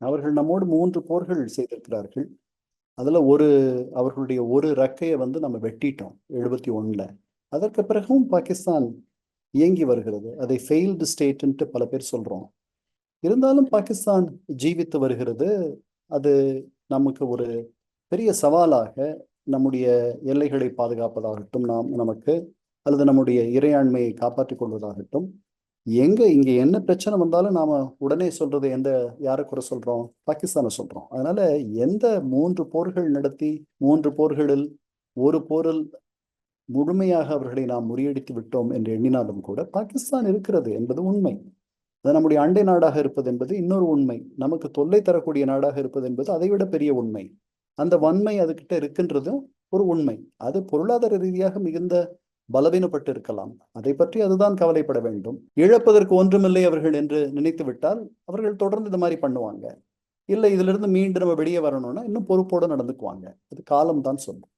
அவர்கள் நம்மோடு மூன்று போர்கள் செய்திருக்கிறார்கள். அதுல ஒரு அவர்களுடைய ஒரு ரக்கையை வந்து நம்ம வெட்டிட்டோம் எழுபத்தி ஒண்ணுல. அதற்கு பிறகும் பாகிஸ்தான் இயங்கி வருகிறது. அதை ஃபெயில்டு ஸ்டேட்ன்ட்டு பல பேர் சொல்றோம். இருந்தாலும் பாகிஸ்தான் ஜீவித்து வருகிறது. அது நமக்கு ஒரு பெரிய சவாலாக நம்முடைய எல்லைகளை பாதுகாப்பதாகட்டும் நாம் நமக்கு அல்லது நம்முடைய இறையாண்மையை காப்பாற்றிக் கொள்வதாகட்டும் எங்க இங்க என்ன பிரச்சனை வந்தாலும் நாம உடனே சொல்றது எந்த யாரை குறை சொல்றோம்? பாகிஸ்தானை சொல்றோம். அதனால எந்த மூன்று போர்கள் நடத்தி மூன்று போர்களில் ஒரு போரில் முழுமையாக அவர்களை நாம் முறியடித்து விட்டோம் என்று எண்ணினாலும் கூட பாகிஸ்தான் இருக்கிறது என்பது உண்மை. அது நம்முடைய அண்டை நாடாக இருப்பது என்பது இன்னொரு உண்மை. நமக்கு தொல்லை தரக்கூடிய நாடாக இருப்பது என்பது அதைவிட பெரிய உண்மை. அந்த வன்மை அதுகிட்ட இருக்கின்றதும் ஒரு உண்மை. அது பொருளாதார ரீதியாக மிகுந்த பலவீனப்பட்டு இருக்கலாம் அதை பற்றி அதுதான் கவலைப்பட வேண்டும். இழப்பதற்கு ஒன்றுமில்லை அவர்கள் என்று நினைத்து விட்டால் அவர்கள் தொடர்ந்து இந்த மாதிரி பண்ணுவாங்க. இல்லை இதுல இருந்து மீண்டும் நம்ம வெளியே வரணும்னா இன்னும் பொறுப்போடு நடந்துக்குவாங்க. அது காலம் தான் சொல்லும்.